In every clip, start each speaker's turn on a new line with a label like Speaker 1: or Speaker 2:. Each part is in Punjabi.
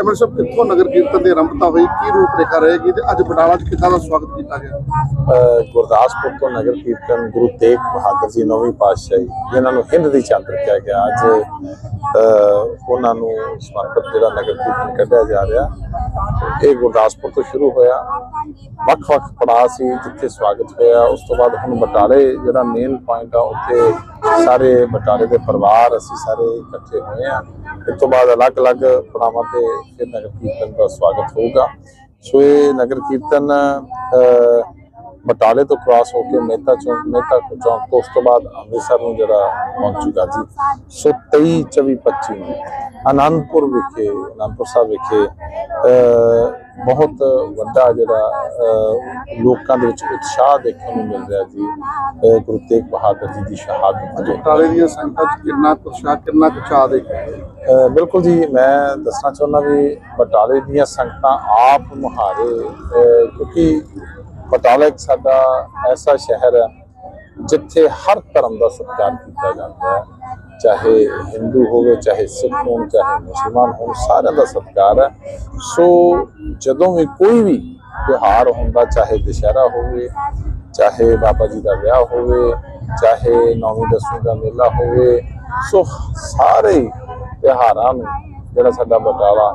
Speaker 1: ਐਮਐਲ ਸਾਹਿਬ ਕਿੱਥੋਂ ਨਗਰ ਕੀਰਤਨ ਦੀ ਆਰੰਭਤਾ ਹੋਈ, ਕੀ ਰੂਪ ਰੇਖਾ ਰਹੇਗੀ ਤੇ ਅੱਜ ਬਟਾਲਾ 'ਚ ਕਿੱਦਾਂ ਦਾ ਸਵਾਗਤ ਕੀਤਾ ਗਿਆ?
Speaker 2: ਗੁਰਦਾਸਪੁਰ ਤੋਂ ਨਗਰ ਕੀਰਤਨ ਗੁਰੂ ਤੇਗ ਬਹਾਦਰ ਜੀ ਨੌਵੀਂ ਪਾਤਸ਼ਾਹੀ, ਜਿਨ੍ਹਾਂ ਨੂੰ ਹਿੰਦ ਦੀ ਚਾਦਰ ਕਿਹਾ ਗਿਆ। ਅੱਜ ਉਹਨਾਂ ਨੂੰ ਸਮਰਪਿਤ ਜਿਹੜਾ ਨਗਰ ਕੀਰਤਨ ਕੱਢਿਆ ਜਾ ਰਿਹਾ, ਇਹ ਗੁਰਦਾਸਪੁਰ ਤੋਂ ਸ਼ੁਰੂ ਹੋਇਆ। ਵੱਖ-ਵੱਖ ਪੜਾਅ ਸੀ, ਜਿੱਥੇ ਸਵਾਗਤ ਹੋਇਆ। ਉਸ ਤੋਂ ਬਾਅਦ ਹੁਣ ਬਟਾਲੇ, ਜਿਹੜਾ ਮੇਨ ਪੁਆਇੰਟ ਆ, ਉੱਥੇ ਸਾਰੇ ਬਟਾਲੇ ਦੇ ਪਰਿਵਾਰ, ਅਸੀਂ ਸਾਰੇ ਇਕੱਠੇ ਹੋਏ ਆ ਇਸ ਤੋਂ ਬਾਅਦ ਅਲੱਗ-ਅਲੱਗ ਪੜਾਵਾਂ ਤੇ ਫਿਰ ਨਗਰ ਕੀਰਤਨ ਦਾ ਸਵਾਗਤ ਹੋਊਗਾ। ਸੋ ਇਹ ਨਗਰ ਕੀਰਤਨ ਬਟਾਲੇ ਤੋਂ ਕ੍ਰਾਸ ਹੋ ਕੇ ਮਹਿਤਾ ਚੌਂਕ ਮਹਿਤਾ ਚੌਂਕ ਤੋਂ ਉਸ ਤੋਂ ਬਾਅਦ ਅੰਮ੍ਰਿਤਸਰ ਨੂੰ ਜਿਹੜਾ ਪਹੁੰਚੂਗਾ ਜੀ ਸੋ। 23 24 25 ਨੂੰ ਆਨੰਦਪੁਰ ਵਿਖੇ ਆਨੰਦਪੁਰ ਸਾਹਿਬ ਵਿਖੇ ਬਹੁਤ ਵੱਡਾ ਜਿਹੜਾ ਲੋਕਾਂ ਦੇ ਵਿੱਚ ਉਤਸ਼ਾਹ ਦੇਖਣ ਨੂੰ ਮਿਲ ਰਿਹਾ ਜੀ। ਗੁਰੂ ਤੇਗ ਬਹਾਦਰ ਜੀ ਦੀ ਸ਼ਹਾਦਤ
Speaker 1: ਬਟਾਲੇ ਦੀਆਂ ਸੰਗਤਾਂ 'ਚ ਕਿੰਨਾ ਉਤਸ਼ਾਹ ਕਿੰਨਾ ਚਾਹ ਦੇ
Speaker 2: ਬਿਲਕੁਲ ਜੀ ਮੈਂ ਦੱਸਣਾ ਚਾਹੁੰਦਾ ਵੀ ਬਟਾਲੇ ਦੀਆਂ ਸੰਗਤਾਂ ਆਪ ਮੁਹਾਰੇ ਕਿਉਂਕਿ ਬਟਾਲਾ ਇੱਕ ਸਾਡਾ ਐਸਾ ਸ਼ਹਿਰ ਹੈ ਜਿੱਥੇ ਹਰ ਧਰਮ ਦਾ ਸਤਿਕਾਰ ਕੀਤਾ ਜਾਂਦਾ ਹੈ। ਚਾਹੇ ਹਿੰਦੂ ਹੋਵੇ, ਚਾਹੇ ਸਿੱਖ ਹੋਣ, ਚਾਹੇ ਮੁਸਲਮਾਨ ਹੋਣ, ਸਾਰਿਆਂ ਦਾ ਸਤਿਕਾਰ ਹੈ। ਸੋ ਜਦੋਂ ਵੀ ਕੋਈ ਵੀ ਤਿਉਹਾਰ ਹੁੰਦਾ, ਚਾਹੇ ਦੁਸ਼ਹਿਰਾ ਹੋਵੇ, ਚਾਹੇ ਬਾਬਾ ਜੀ ਦਾ ਵਿਆਹ ਹੋਵੇ, ਚਾਹੇ ਨੌਵੀਂ, ਦਸਵੀਂ ਦਾ ਮੇਲਾ ਹੋਵੇ, ਸੋ ਸਾਰੇ ਹੀ ਤਿਉਹਾਰਾਂ ਨੂੰ ਜਿਹੜਾ ਸਾਡਾ ਬਟਾਲਾ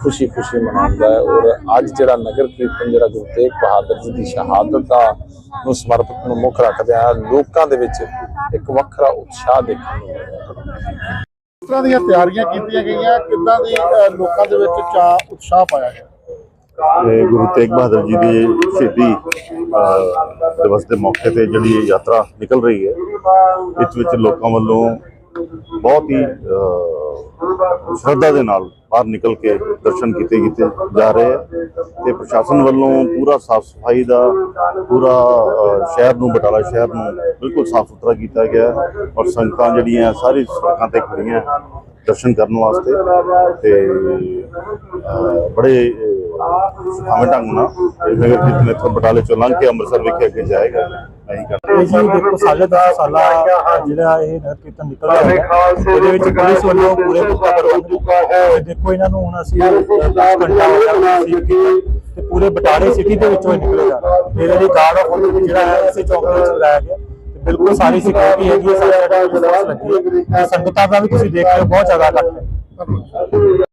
Speaker 2: ਖੁਸ਼ੀ ਖੁਸ਼ੀ ਮਨਾਉਂਦਾ ਹੈ ਔਰ ਅੱਜ ਜਿਹੜਾ ਨਗਰ ਕੀਰਤਨ ਜਿਹੜਾ ਗੁਰੂ ਤੇਗ ਬਹਾਦਰ ਜੀ ਦੀ ਸ਼ਹਾਦਤ ਦਾ ਨੂੰ ਸਮਰਪਿਤ ਨੂੰ ਮੁੱਖ ਰੱਖਦੇ ਆ ਲੋਕਾਂ ਦੇ ਵਿੱਚ ਇੱਕ ਵੱਖਰਾ ਉਤਸ਼ਾਹ ਦੇਖਣ ਨੂੰ ਮਿਲ ਰਿਹਾ ਹੈ
Speaker 1: ਇਸ ਤਰ੍ਹਾਂ ਦੀਆਂ ਤਿਆਰੀਆਂ ਕੀਤੀਆਂ ਗਈਆਂ? ਕਿੱਦਾਂ ਦੀ ਲੋਕਾਂ ਦੇ ਵਿੱਚ ਚਾਹ ਉਤਸ਼ਾਹ ਪਾਇਆ ਗਿਆ?
Speaker 3: ਤੇ ਗੁਰੂ ਤੇਗ ਬਹਾਦਰ ਜੀ ਦੀ ਸ਼ਹੀਦੀ ਦਿਵਸ ਦੇ ਮੌਕੇ ਤੇ ਜਿਹੜੀ ਇਹ ਯਾਤਰਾ ਨਿਕਲ ਰਹੀ ਹੈ ਇਸ ਵਿੱਚ ਲੋਕਾਂ ਵੱਲੋਂ ਬਹੁਤ ਹੀ ਸ਼ਰਧਾ ਦੇ ਨਾਲ ਬਾਹਰ ਨਿਕਲ ਕੇ ਦਰਸ਼ਨ ਕੀਤੇ ਕੀਤੇ ਜਾ ਰਹੇ ਹੈ ਤੇ ਪ੍ਰਸ਼ਾਸਨ ਵੱਲੋਂ ਪੂਰਾ ਸਾਫ਼ ਸਫ਼ਾਈ ਦਾ, ਪੂਰਾ ਸ਼ਹਿਰ ਨੂੰ, ਬਟਾਲਾ ਸ਼ਹਿਰ ਨੂੰ ਬਿਲਕੁਲ ਸਾਫ਼ ਸੁਥਰਾ ਕੀਤਾ ਗਿਆ ਔਰ ਸੰਗਤਾਂ ਜਿਹੜੀਆਂ ਸਾਰੀ ਸੜਕਾਂ ਤੇ ਖੜੀਆਂ ਦਰਸ਼ਨ ਕਰਨ ਵਾਸਤੇ ਤੇ ਬੜੇ ਸੁਖਾਵੇਂ ਢੰਗ ਨਾਲ ਇਹ ਨਗਰ ਕੀਰਤਨ ਇੱਥੋਂ ਬਟਾਲੇ ਚੋਂ ਲੰਘ ਕੇ ਅੰਮ੍ਰਿਤਸਰ ਵਿਖੇ ਅੱਗੇ ਜਾਏਗਾ ਅਸੀਂ ਕਰਦੇ
Speaker 4: ਜੀ ਦੇਖੋ ਸਾਢੇ ਦਸ ਸਾਲਾ ਜਿਹੜਾ ਇਹ ਨਗਰ ਕੀਰਤਨ ਨਿਕਲ ਰਿਹਾ ਹੈ ਇਹਦੇ ਵਿੱਚ ਪੁਲਿਸ ਵੱਲੋਂ ਪੂਰੇ ਪੁਖਤਾ ਪ੍ਰਬੰਧ ਹੈ ਦੇਖੋ ਇਹਨਾਂ ਨੂੰ ਹੁਣ ਅਸੀਂ 10 ਘੰਟਾ ਹੋ ਗਿਆ ਕੀਤਾ ਤੇ ਪੂਰੇ ਬਟਾਲੇ ਸਿਟੀ ਦੇ ਵਿੱਚੋਂ ਇਹ ਨਿਕਲੇਗਾ ਇਹਦੇ ਲਈ ਗਾਰਡ ਆਫ ਆਨਰ ਜਿਹੜਾ ਹੈ ਇਸੇ ਚੌਕ ਦੇ ਵਿੱਚ ਲਗਾਇਆ ਗਿਆ। ਤੇ ਬਿਲਕੁਲ ਸਾਰੀ ਸਿਕਿਉਰਿਟੀ ਹੈਗੀ ਹੈ ਸਾਰੀ ਲੱਗੀ ਹੈ ਤੇ ਸੰਗਤਾਂ ਦਾ ਵੀ ਤੁਸੀਂ ਦੇਖ ਰਹੇ ਹੋ ਬਹੁਤ ਜ਼ਿਆਦਾ ਇਕੱਠ ਹੈ।